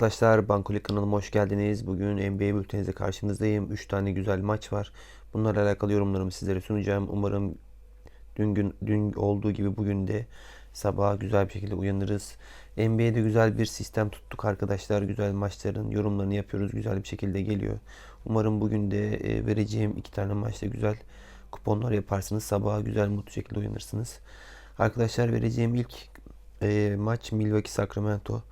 Arkadaşlar Bankoli kanalıma hoş geldiniz. Bugün NBA bülteninize karşınızdayım. 3 tane güzel maç var. Bunlarla alakalı yorumlarımı sizlere sunacağım. Umarım dün gün dün olduğu gibi bugün de sabah güzel bir şekilde uyanırız. NBA'de güzel bir sistem tuttuk arkadaşlar. Güzel maçların yorumlarını yapıyoruz. Güzel bir şekilde geliyor. Umarım bugün de e, vereceğim iki tane maçta güzel kuponlar yaparsınız. Sabaha güzel mutlu şekilde uyanırsınız. Arkadaşlar vereceğim ilk e, maç Milwaukee Sacramento.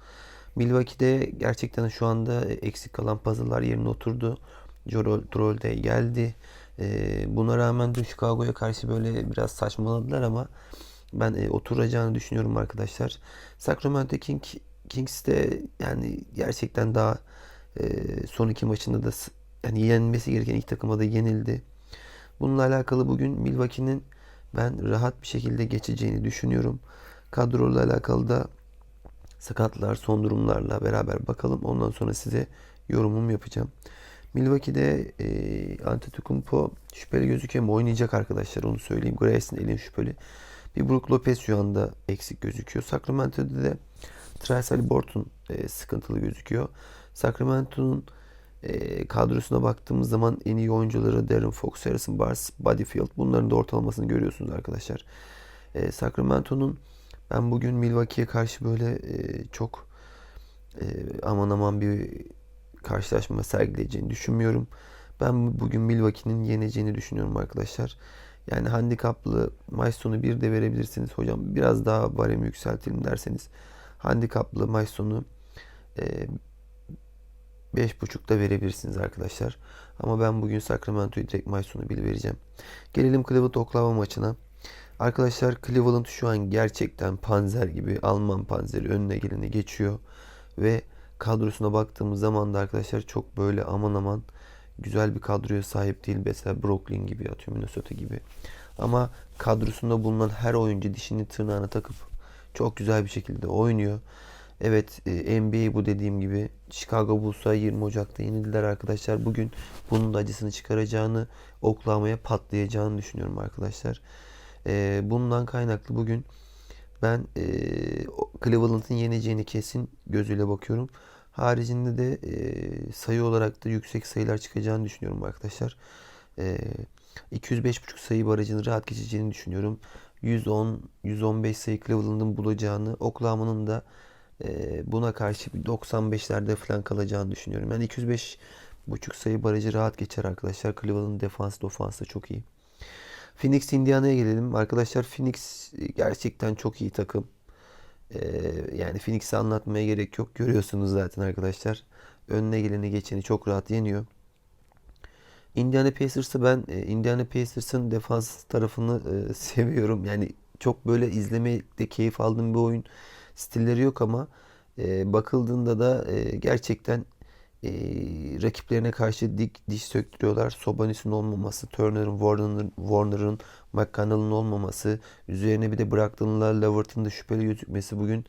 Milwaukee'de gerçekten şu anda eksik kalan puzzle'lar yerine oturdu. Joel Troll de geldi. Ee, buna rağmen de Chicago'ya karşı böyle biraz saçmaladılar ama ben e, oturacağını düşünüyorum arkadaşlar. Sacramento King Kings de yani gerçekten daha e, son iki maçında da yani yenilmesi gereken iki takıma da yenildi. Bununla alakalı bugün Milwaukee'nin ben rahat bir şekilde geçeceğini düşünüyorum. Kadroyla alakalı da sakatlar, son durumlarla beraber bakalım. Ondan sonra size yorumumu yapacağım. Milwaukee'de e, Antetokounmpo şüpheli gözüküyor ama oynayacak arkadaşlar onu söyleyeyim. Grayson elin şüpheli. Bir Brook Lopez şu anda eksik gözüküyor. Sacramento'da da Trace Haliburton e, sıkıntılı gözüküyor. Sacramento'nun e, kadrosuna baktığımız zaman en iyi oyuncuları Darren Fox, Harrison Barnes, Buddy Field. Bunların da ortalamasını görüyorsunuz arkadaşlar. E, Sacramento'nun ben bugün Milwaukee'ye karşı böyle e, çok e, aman aman bir karşılaşma sergileyeceğini düşünmüyorum. Ben bugün Milwaukee'nin yeneceğini düşünüyorum arkadaşlar. Yani handikaplı maç sonu bir de verebilirsiniz. Hocam biraz daha baremi yükseltelim derseniz handikaplı maç sonu e, 5.5'da verebilirsiniz arkadaşlar. Ama ben bugün Sacramento'yu direkt maç sonu bir vereceğim. Gelelim Cleveland Oklahoma maçına. Arkadaşlar Cleveland şu an gerçekten panzer gibi Alman panzeri önüne geleni geçiyor. Ve kadrosuna baktığımız zaman da arkadaşlar çok böyle aman aman güzel bir kadroya sahip değil. Mesela Brooklyn gibi atıyor Minnesota gibi. Ama kadrosunda bulunan her oyuncu dişini tırnağına takıp çok güzel bir şekilde oynuyor. Evet e, NBA bu dediğim gibi Chicago Bulls'a 20 Ocak'ta yenildiler arkadaşlar. Bugün bunun da acısını çıkaracağını, Oklahoma'ya patlayacağını düşünüyorum arkadaşlar. E, bundan kaynaklı bugün ben e, Cleveland'ın yeneceğini kesin gözüyle bakıyorum. Haricinde de e, sayı olarak da yüksek sayılar çıkacağını düşünüyorum arkadaşlar. E, 205.5 sayı barajını rahat geçeceğini düşünüyorum. 110 115 sayı Cleveland'ın bulacağını, Oklahoma'nın da e, buna karşı bir 95'lerde falan kalacağını düşünüyorum. Yani 205 buçuk sayı barajı rahat geçer arkadaşlar. Cleveland'ın defansı da ofansı da çok iyi. Phoenix Indiana'ya gelelim. Arkadaşlar Phoenix gerçekten çok iyi takım. Ee, yani Phoenix'i anlatmaya gerek yok. Görüyorsunuz zaten arkadaşlar. Önüne geleni geçeni çok rahat yeniyor. Indiana Pacers'ı ben e, Indiana Pacers'ın defans tarafını e, seviyorum. Yani çok böyle izlemekte keyif aldığım bir oyun stilleri yok ama e, bakıldığında da e, gerçekten e, rakiplerine karşı dik diş söktürüyorlar. Sobanis'in olmaması, Turner'ın, Warner'ın, Warner'ın, McConnell'ın olmaması, üzerine bir de Brogdon'la Leverton'un da şüpheli gözükmesi bugün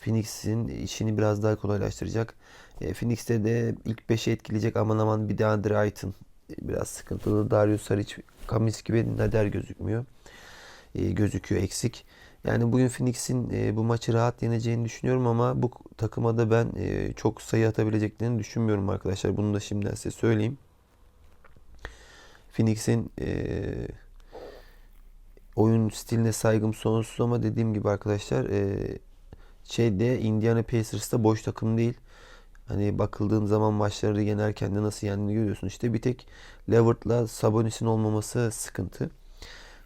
Phoenix'in işini biraz daha kolaylaştıracak. E, Phoenix'te de ilk 5'e etkileyecek aman aman bir de Andre Ayton e, biraz sıkıntılı. Darius Saric, Kamis gibi Nader gözükmüyor. E, gözüküyor eksik. Yani bugün Phoenix'in e, bu maçı rahat yeneceğini düşünüyorum ama bu takıma da ben e, çok sayı atabileceklerini düşünmüyorum arkadaşlar. Bunu da şimdiden size söyleyeyim. Phoenix'in e, oyun stiline saygım sonsuz ama dediğim gibi arkadaşlar e, şeyde Indiana Pacers da boş takım değil. Hani bakıldığın zaman maçları yenerken de nasıl yendiğini görüyorsun. İşte bir tek Levert'la Sabonis'in olmaması sıkıntı.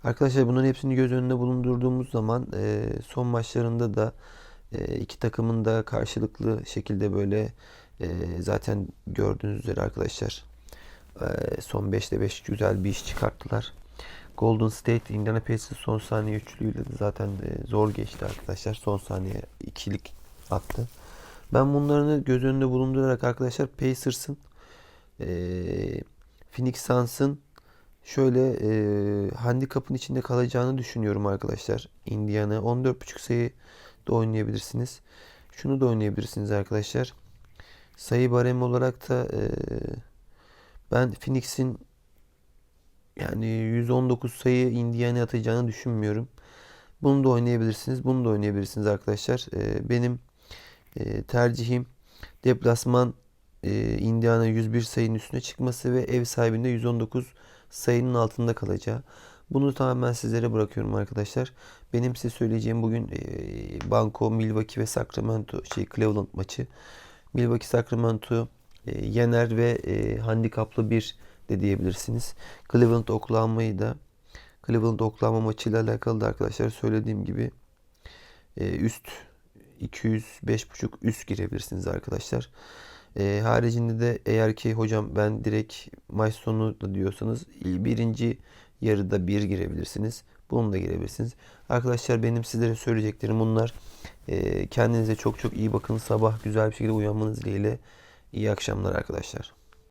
Arkadaşlar bunların hepsini göz önünde bulundurduğumuz zaman e, son maçlarında da e, iki takımın da karşılıklı şekilde böyle e, zaten gördüğünüz üzere arkadaşlar son 5'te 5 güzel bir iş çıkarttılar. Golden State Indiana Pacers son saniye üçlüyle de zaten zor geçti arkadaşlar. Son saniye ikilik attı. Ben bunları göz önünde bulundurarak arkadaşlar Pacers'ın e, Phoenix Suns'ın şöyle e, handikapın içinde kalacağını düşünüyorum arkadaşlar. Indiana 14.5 sayı da oynayabilirsiniz. Şunu da oynayabilirsiniz arkadaşlar. Sayı baremi olarak da e, ben Phoenix'in yani 119 sayı Indiana atacağını düşünmüyorum. Bunu da oynayabilirsiniz. Bunu da oynayabilirsiniz arkadaşlar. E, benim e, tercihim Deplasman e, Indiana 101 sayının üstüne çıkması ve ev sahibinde 119 sayının altında kalacağı. Bunu tamamen sizlere bırakıyorum arkadaşlar. Benim size söyleyeceğim bugün e, Banco, Milwaukee ve Sacramento şey Cleveland maçı. Milwaukee Sacramento e, yener ve e, handikaplı bir de diyebilirsiniz. Cleveland Oklahoma'yı da Cleveland Oklahoma maçıyla alakalı da arkadaşlar söylediğim gibi e, üst 200 5.5 üst girebilirsiniz arkadaşlar. E, haricinde de eğer ki hocam ben direkt maç sonu da diyorsanız birinci yarıda bir girebilirsiniz. Bunu da girebilirsiniz. Arkadaşlar benim sizlere söyleyeceklerim bunlar. E, kendinize çok çok iyi bakın. Sabah güzel bir şekilde uyanmanız dileğiyle. İyi akşamlar arkadaşlar.